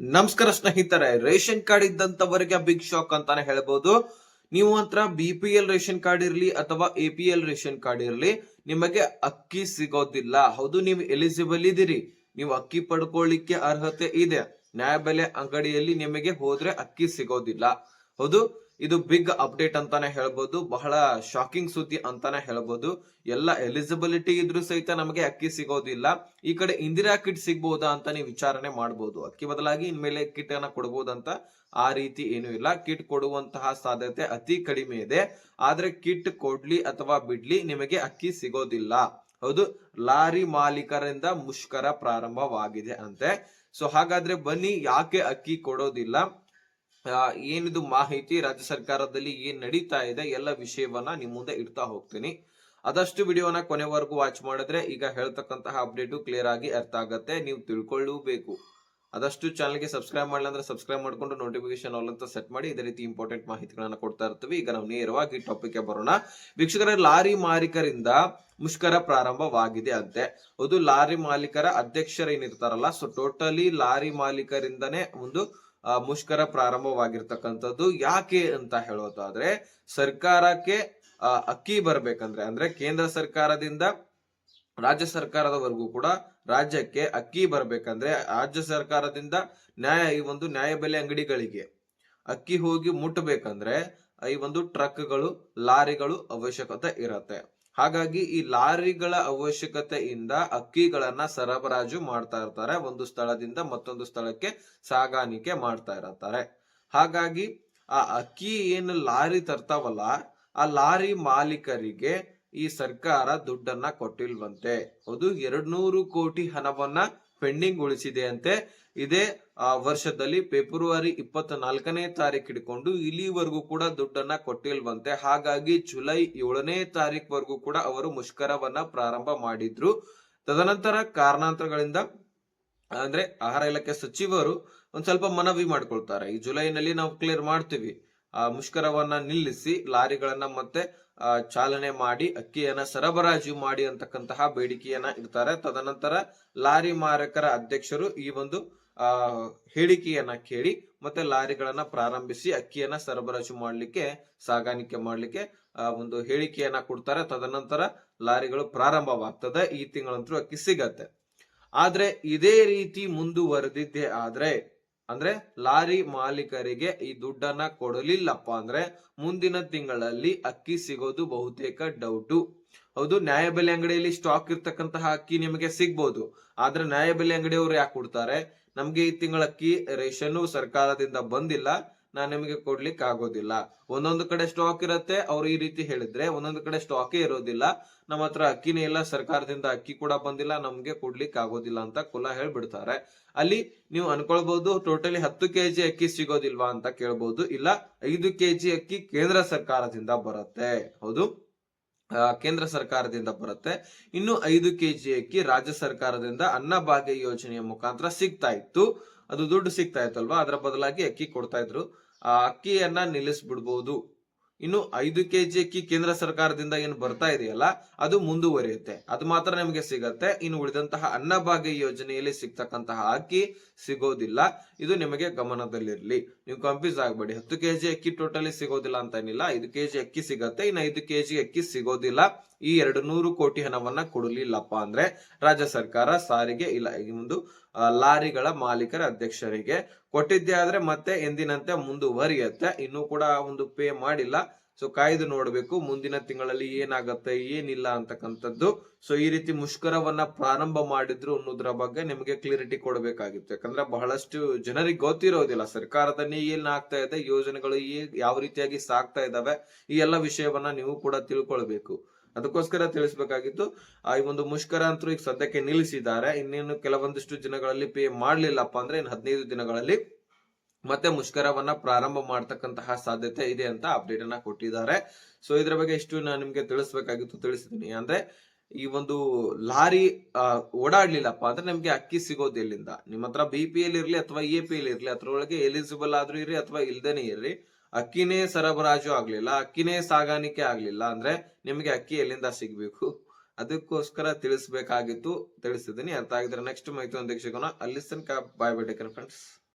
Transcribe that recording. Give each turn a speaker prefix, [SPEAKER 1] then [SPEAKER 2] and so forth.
[SPEAKER 1] ನಮಸ್ಕಾರ ಸ್ನೇಹಿತರೆ, ration card ಇದ್ದಂತವರಿಗೆ ಬಿಗ್ ಶಾಕ್ ಅಂತಾನೆ ಹೇಳ್ಬೋದು. ನೀವು ಹತ್ರ B P L ration card ಇರಲಿ ಅಥವಾ A P L ration card ಇರಲಿ, ನಿಮಗೆ ಅಕ್ಕಿ ಸಿಗೋದಿಲ್ಲ. ಹೌದು, ನೀವು ಎಲಿಜಿಬಲ್ ಇದ್ದೀರಿ ನೀವು ಅಕ್ಕಿ ಪಡ್ಕೊಳ್ಳಿಕ್ಕೆ ಅರ್ಹತೆ ಇದೆ. ನ್ಯಾಯಬೆಲೆ ಅಂಗಡಿಯಲ್ಲಿ ನಿಮಗೆ ಹೋದ್ರೆ ಅಕ್ಕಿ ಸಿಗೋದಿಲ್ಲ. ಹೌದು, ಇದು ಬಿಗ್ ಅಪ್ಡೇಟ್ ಅಂತಾನೆ ಹೇಳ್ಬೋದು, ಬಹಳ ಶಾಕಿಂಗ್ ಸುದ್ದಿ ಅಂತಾನೆ ಹೇಳ್ಬೋದು. ಎಲ್ಲ ಎಲಿಜಿಬಿಲಿಟಿ ಇದ್ರೂ ಸಹಿತ ನಮಗೆ ಅಕ್ಕಿ ಸಿಗೋದಿಲ್ಲ. ಈ ಕಡೆ ಇಂದಿರಾ ಕಿಟ್ ಸಿಗ್ಬಹುದಾ ಅಂತ ನೀವು ವಿಚಾರಣೆ ಮಾಡಬಹುದು ಅಕ್ಕಿ ಬದಲಾಗಿ ಇನ್ಮೇಲೆ ಕಿಟ್ ಅನ್ನ ಕೊಡಬಹುದಂತ ಆ ರೀತಿ ಏನು ಇಲ್ಲ. ಕಿಟ್ ಕೊಡುವಂತಹ ಸಾಧ್ಯತೆ ಅತಿ ಕಡಿಮೆ ಇದೆ. ಆದ್ರೆ ಕಿಟ್ ಕೊಡ್ಲಿ ಅಥವಾ ಬಿಡ್ಲಿ ನಿಮಗೆ ಅಕ್ಕಿ ಸಿಗೋದಿಲ್ಲ. ಹೌದು, ಲಾರಿ ಮಾಲೀಕರಿಂದ ಮುಷ್ಕರ ಪ್ರಾರಂಭವಾಗಿದೆ ಅಂತೆ. ಸೊ ಹಾಗಾದ್ರೆ ಬನ್ನಿ, ಯಾಕೆ ಅಕ್ಕಿ ಕೊಡೋದಿಲ್ಲ? ಏನಿದು ಮಾಹಿತಿ ರಾಜ್ಯ ಸರ್ಕಾರದಲ್ಲಿ ಏನ್ ನಡೀತಾ ಇದೆ ಎಲ್ಲ ವಿಷಯವನ್ನ ನಿಮ್ ಮುಂದೆ ಇಡ್ತಾ ಹೋಗ್ತೀನಿ. ಆದಷ್ಟು ವಿಡಿಯೋನ ಕೊನೆವರೆಗೂ ವಾಚ್ ಮಾಡಿದ್ರೆ ಈಗ ಹೇಳ್ತಕ್ಕಂತಹ ಅಪ್ಡೇಟು ಕ್ಲಿಯರ್ ಆಗಿ ಅರ್ಥ ಆಗತ್ತೆ, ನೀವು ತಿಳ್ಕೊಳ್ಳಬೇಕು. ಆದಷ್ಟು ಚಾನಲ್ಗೆ ಸಬ್ಸ್ಕ್ರೈಬ್ ಮಾಡಲ್ಲ ಅಂದ್ರೆ ಸಬ್ಸ್ಕ್ರೈಬ್ ಮಾಡ್ಕೊಂಡು ನೋಟಿಫಿಕೇಶನ್ ಆಲ್ ಅಂತ ಸೆಟ್ ಮಾಡಿ ಇದೇ ರೀತಿ ಇಂಪಾರ್ಟೆಂಟ್ ಮಾಹಿತಿಗಳನ್ನ ಕೊಡ್ತಾ ಇರ್ತೀವಿ. ಈಗ ನಾವು ನೇರವಾಗಿ ಟಾಪಿಕ್ ಬರೋಣ. ವೀಕ್ಷಕರ, ಲಾರಿ ಮಾಲೀಕರಿಂದ ಮುಷ್ಕರ ಪ್ರಾರಂಭವಾಗಿದೆ ಅಂತೆ. ಅದು ಲಾರಿ ಮಾಲೀಕರ ಅಧ್ಯಕ್ಷರೇನಿರ್ತಾರಲ್ಲ ಸೊ ಟೋಟಲಿ ಲಾರಿ ಮಾಲೀಕರಿಂದನೇ ಒಂದು ಮುಷ್ಕರ ಪ್ರಾರಂಭವಾಗಿರ್ತಕ್ಕಂಥದ್ದು ಯಾಕೆ ಅಂತ ಹೇಳೋದಾದ್ರೆ ಸರ್ಕಾರಕ್ಕೆ ಅಕ್ಕಿ ಬರ್ಬೇಕಂದ್ರೆ, ಅಂದ್ರೆ ಕೇಂದ್ರ ಸರ್ಕಾರದಿಂದ ರಾಜ್ಯ ಸರ್ಕಾರದವರೆಗೂ ಕೂಡ ರಾಜ್ಯಕ್ಕೆ ಅಕ್ಕಿ ಬರ್ಬೇಕಂದ್ರೆ ರಾಜ್ಯ ಸರ್ಕಾರದಿಂದ ನ್ಯಾಯ, ಈ ಒಂದು ನ್ಯಾಯಬೆಲೆ ಅಂಗಡಿಗಳಿಗೆ ಅಕ್ಕಿ ಹೋಗಿ ಮುಟ್ಟಬೇಕಂದ್ರೆ ಈ ಒಂದು ಟ್ರಕ್ಗಳು, ಲಾರಿಗಳು ಅವಶ್ಯಕತೆ ಇರತ್ತೆ. ಹಾಗಾಗಿ ಈ ಲಾರಿಗಳ ಅವಶ್ಯಕತೆಯಿಂದ ಅಕ್ಕಿಗಳನ್ನ ಸರಬರಾಜು ಮಾಡ್ತಾ ಇರ್ತಾರೆ. ಒಂದು ಸ್ಥಳದಿಂದ ಮತ್ತೊಂದು ಸ್ಥಳಕ್ಕೆ ಸಾಗಾಣಿಕೆ ಮಾಡ್ತಾ ಇರತ್ತಾರೆ ಹಾಗಾಗಿ ಆ ಅಕ್ಕಿ ಏನು ಲಾರಿ ತರ್ತಾವಲ್ಲ, ಆ ಲಾರಿ ಮಾಲೀಕರಿಗೆ ಈ ಸರ್ಕಾರ ದುಡ್ಡನ್ನ ಕೊಟ್ಟಿಲ್ವಂತೆ. ಅದು ಎರಡ್ನೂರು ಕೋಟಿ ಹಣವನ್ನ ಪೆಂಡಿಂಗ್ ಉಳಿಸಿದೆ ಅಂತೆ ಇದೇ ವರ್ಷದಲ್ಲಿ ಫೆಬ್ರವರಿ ಇಪ್ಪತ್ತ ನಾಲ್ಕನೇ ತಾರೀಕು ಹಿಡ್ಕೊಂಡು ಇಲ್ಲಿವರೆಗೂ ಕೂಡ ದುಡ್ಡನ್ನ ಕೊಟ್ಟಿಲ್ವಂತೆ. ಹಾಗಾಗಿ ಜುಲೈ ಏಳನೇ ತಾರೀಕ್ವರೆಗೂ ಕೂಡ ಅವರು ಮುಷ್ಕರವನ್ನ ಪ್ರಾರಂಭ ಮಾಡಿದ್ರು. ತದನಂತರ ಕಾರಣಾಂತರಗಳಿಂದ, ಅಂದ್ರೆ ಆಹಾರ ಇಲಾಖೆ ಸಚಿವರು ಒಂದ್ ಸ್ವಲ್ಪ ಮನವಿ ಮಾಡ್ಕೊಳ್ತಾರೆ. ಈ ಜುಲೈನಲ್ಲಿ ನಾವು ಕ್ಲಿಯರ್ ಮಾಡ್ತೀವಿ. ಆ, ಮುಷ್ಕರವನ್ನ ನಿಲ್ಲಿಸಿ, ಲಾರಿಗಳನ್ನ ಮತ್ತೆ ಚಾಲನೆ ಮಾಡಿ, ಅಕ್ಕಿಯನ್ನ ಸರಬರಾಜು ಮಾಡಿ ಅಂತಕ್ಕಂತಹ ಬೇಡಿಕೆಯನ್ನ ಇಡ್ತಾರೆ. ತದನಂತರ ಲಾರಿ ಮಾರಕರ ಅಧ್ಯಕ್ಷರು ಈ ಒಂದು ಆ, ಹೇಳಿಕೆಯನ್ನ ಕೇಳಿ ಮತ್ತೆ ಲಾರಿಗಳನ್ನ ಪ್ರಾರಂಭಿಸಿ ಅಕ್ಕಿಯನ್ನ ಸರಬರಾಜು ಮಾಡ್ಲಿಕ್ಕೆ, ಸಾಗಾಣಿಕೆ ಮಾಡ್ಲಿಕ್ಕೆ ಒಂದು ಹೇಳಿಕೆಯನ್ನ ಕೊಡ್ತಾರೆ. ತದನಂತರ ಲಾರಿಗಳು ಪ್ರಾರಂಭವಾಗ್ತದೆ. ಈ ತಿಂಗಳಂತೂ ಅಕ್ಕಿ ಸಿಗತ್ತೆ. ಆದ್ರೆ ಇದೇ ರೀತಿ ಮುಂದುವರೆದಿದ್ದೆ ಆದ್ರೆ ಅಂದ್ರೆ ಲಾರಿ ಮಾಲೀಕರಿಗೆ ಈ ದುಡ್ಡನ್ನ ಕೊಡಲಿಲ್ಲಪ್ಪ ಅಂದ್ರೆ ಮುಂದಿನ ತಿಂಗಳಲ್ಲಿ ಅಕ್ಕಿ ಸಿಗೋದು ಬಹುತೇಕ ಡೌಟು ಹೌದು ನ್ಯಾಯಬೆಲೆ ಅಂಗಡಿಯಲ್ಲಿ ಸ್ಟಾಕ್ ಇರ್ತಕ್ಕಂತಹ ಅಕ್ಕಿ ನಿಮಗೆ ಸಿಗ್ಬೋದು. ಆದ್ರೆ ನ್ಯಾಯಬೆಲೆ ಅಂಗಡಿಯವರು ಯಾಕೆ ಕೊಡ್ತಾರೆ? ನಮ್ಗೆ ಈ ತಿಂಗಳ ಅಕ್ಕಿ ರೇಷನ್ ಸರ್ಕಾರದಿಂದ ಬಂದಿಲ್ಲ. ನಾನ್ ನಿಮಗೆ ಕೊಡ್ಲಿಕ್ಕೆ ಆಗೋದಿಲ್ಲ ಒಂದೊಂದು ಕಡೆ ಸ್ಟಾಕ್ ಇರುತ್ತೆ, ಅವ್ರು ಈ ರೀತಿ ಹೇಳಿದ್ರೆ ಒಂದೊಂದು ಕಡೆ ಸ್ಟಾಕ್ ಇರೋದಿಲ್ಲ. ನಮ್ಮ ಹತ್ರ ಅಕ್ಕಿನೇ ಇಲ್ಲ, ಸರ್ಕಾರದಿಂದ ಅಕ್ಕಿ ಕೂಡ ಬಂದಿಲ್ಲ, ನಮ್ಗೆ ಕೊಡ್ಲಿಕ್ಕೆ ಆಗೋದಿಲ್ಲ ಅಂತ ಕುಲ ಹೇಳ್ಬಿಡ್ತಾರೆ. ಅಲ್ಲಿ ನೀವು ಅನ್ಕೊಳ್ಬಹುದು ಟೋಟಲಿ ಹತ್ತು ಕೆಜಿ ಅಕ್ಕಿ ಸಿಗೋದಿಲ್ವಾ ಅಂತ ಕೇಳ್ಬಹುದು ಇಲ್ಲ, ಐದು ಕೆಜಿ ಅಕ್ಕಿ ಕೇಂದ್ರ ಸರ್ಕಾರದಿಂದ ಬರುತ್ತೆ. ಹೌದು? ಕೇಂದ್ರ ಸರ್ಕಾರದಿಂದ ಬರುತ್ತೆ. ಇನ್ನು ಐದು ಕೆಜಿ ಅಕ್ಕಿ ರಾಜ್ಯ ಸರ್ಕಾರದಿಂದ ಅನ್ನಭಾಗ್ಯ ಯೋಜನೆಯ ಮುಖಾಂತರ ಸಿಗ್ತಾ ಇತ್ತು. ಅದು ದುಡ್ಡು ಸಿಗ್ತಾ ಇತ್ತಲ್ವಾ ಅದರ ಬದಲಾಗಿ ಅಕ್ಕಿ ಕೊಡ್ತಾ ಇದ್ರು ಆ ಅಕ್ಕಿಯನ್ನ ನಿಲ್ಲಿಸ್ಬಿಡ್ಬಹುದು ಇನ್ನು ಐದು ಕೆಜಿ ಅಕ್ಕಿ ಕೇಂದ್ರ ಸರ್ಕಾರದಿಂದ ಏನು ಬರ್ತಾ ಇದೆಯಲ್ಲ, ಅದು ಮುಂದುವರಿಯುತ್ತೆ. ಅದು ಮಾತ್ರ ನಿಮಗೆ ಸಿಗತ್ತೆ. ಇನ್ನು ಉಳಿದಂತಹ ಅನ್ನಭಾಗ್ಯ ಯೋಜನೆಯಲ್ಲಿ ಸಿಗ್ತಕ್ಕಂತಹ ಅಕ್ಕಿ ಸಿಗೋದಿಲ್ಲ. ಇದು ನಿಮಗೆ ಗಮನದಲ್ಲಿರ್ಲಿ. ನೀವು ಕನ್ಫ್ಯೂಸ್ ಆಗಬೇಡಿ. ಹತ್ತು ಕೆಜಿ ಅಕ್ಕಿ ಟೋಟಲಿ ಸಿಗೋದಿಲ್ಲ ಅಂತ ಏನಿಲ್ಲ. ಐದು ಕೆಜಿ ಅಕ್ಕಿ ಸಿಗತ್ತೆ. ಇನ್ನು ಐದು ಕೆಜಿ ಅಕ್ಕಿ ಸಿಗೋದಿಲ್ಲ. ಈ ಎರಡು ನೂರು ಕೋಟಿ ಹಣವನ್ನ ಕೊಡಲಿಲ್ಲಪ್ಪ ಅಂದ್ರೆ ರಾಜ್ಯ ಸರ್ಕಾರ ಸಾರಿಗೆ ಇಲ್ಲ. ಈ ಒಂದು ಲಾರಿಗಳ ಮಾಲೀಕರ ಅಧ್ಯಕ್ಷರಿಗೆ. ಕೊಟ್ಟಿದ್ದೆ ಆದ್ರೆ ಮತ್ತೆ ಎಂದಿನಂತೆ ಮುಂದುವರಿಯತ್ತೆ. ಇನ್ನೂ ಕೂಡ ಒಂದು ಪೇ ಮಾಡಿಲ್ಲ. ಸೊ ಕಾಯ್ದು ನೋಡ್ಬೇಕು. ಮುಂದಿನ ತಿಂಗಳಲ್ಲಿ ಏನಾಗತ್ತೆ, ಏನಿಲ್ಲ ಅಂತಕ್ಕಂಥದ್ದು. ಸೊ ಈ ರೀತಿ ಮುಷ್ಕರವನ್ನ ಪ್ರಾರಂಭ ಮಾಡಿದ್ರು ಅನ್ನೋದ್ರ ಬಗ್ಗೆ ನಿಮಗೆ ಕ್ಲಿಯರಿಟಿ ಕೊಡಬೇಕಾಗಿತ್ತು. ಯಾಕಂದ್ರೆ ಬಹಳಷ್ಟು ಜನರಿಗೆ ಗೊತ್ತಿರೋದಿಲ್ಲ. ಸರ್ಕಾರದಲ್ಲಿ ಏನ್ ಆಗ್ತಾ ಇದೆ, ಯೋಜನೆಗಳು ಯಾವ ರೀತಿಯಾಗಿ ಸಾಗ್ತಾ ಇದಾವೆ, ಈ ಎಲ್ಲ ವಿಷಯವನ್ನ ನೀವು ಕೂಡ ತಿಳ್ಕೊಳ್ಬೇಕು. ಅದಕ್ಕೋಸ್ಕರ ತಿಳಿಸ್ಬೇಕಾಗಿತ್ತು ಆ, ಈ ಒಂದು ಮುಷ್ಕರ ಅಂತೂ ಈಗ ಸದ್ಯಕ್ಕೆ ನಿಲ್ಲಿಸಿದ್ದಾರೆ. ಇನ್ನೇನು ಕೆಲವೊಂದಿಷ್ಟು ದಿನಗಳಲ್ಲಿ ಪೇ ಮಾಡ್ಲಿಲ್ಲಪ್ಪ ಅಂದ್ರೆ ಇನ್ನು ಹದಿನೈದು ದಿನಗಳಲ್ಲಿ ಮತ್ತೆ ಮುಷ್ಕರವನ್ನ ಪ್ರಾರಂಭ ಮಾಡ್ತಕ್ಕಂತಹ ಸಾಧ್ಯತೆ ಇದೆ ಅಂತ ಅಪ್ಡೇಟ್ ಅನ್ನ ಕೊಟ್ಟಿದ್ದಾರೆ. ಸೊ ಇದ್ರ ಬಗ್ಗೆ ಇಷ್ಟು ನಾನು ನಿಮ್ಗೆ ತಿಳಿಸ್ಬೇಕಾಗಿತ್ತು ತಿಳಿಸಿದ್ದೀನಿ ಅಂದ್ರೆ ಈ ಒಂದು ಲಾರಿ ಓಡಾಡ್ಲಿಲ್ಲಪ್ಪ ಅಂದ್ರೆ ನಿಮ್ಗೆ ಅಕ್ಕಿ ಸಿಗೋದು ಎಲ್ಲಿಂದ? ನಿಮ್ಮ ಹತ್ರ ಬಿ ಪಿ ಎಲ್ ಇರ್ಲಿ ಅಥವಾ ಎ ಪಿ ಎಲ್ ಇರ್ಲಿ, ಅದ್ರೊಳಗೆ ಎಲಿಜಿಬಲ್ ಆದ್ರೂ ಇರ್ಲಿ ಅಥವಾ ಇಲ್ದೇನೆ ಇರ್ಲಿ ಅಕ್ಕಿನೇ ಸರಬರಾಜು ಆಗ್ಲಿಲ್ಲ, ಅಕ್ಕಿನೇ ಸಾಗಾಣಿಕೆ ಆಗ್ಲಿಲ್ಲ ಅಂದ್ರೆ ನಿಮಗೆ ಅಕ್ಕಿ ಎಲ್ಲಿಂದ ಸಿಗ್ಬೇಕು? ಅದಕ್ಕೋಸ್ಕರ ತಿಳಿಸ್ಬೇಕಾಗಿತ್ತು ತಿಳಿಸಿದ್ದೀನಿ ಅರ್ಥ ಆಗಿದ್ರೆ ನೆಕ್ಸ್ಟ್ ಮೈತ್ರಿ ಸಿಗೋಣ ಅಲ್ಲಿ ತನಕ ಬಾಯ್ ಫ್ರೆಂಡ್ಸ್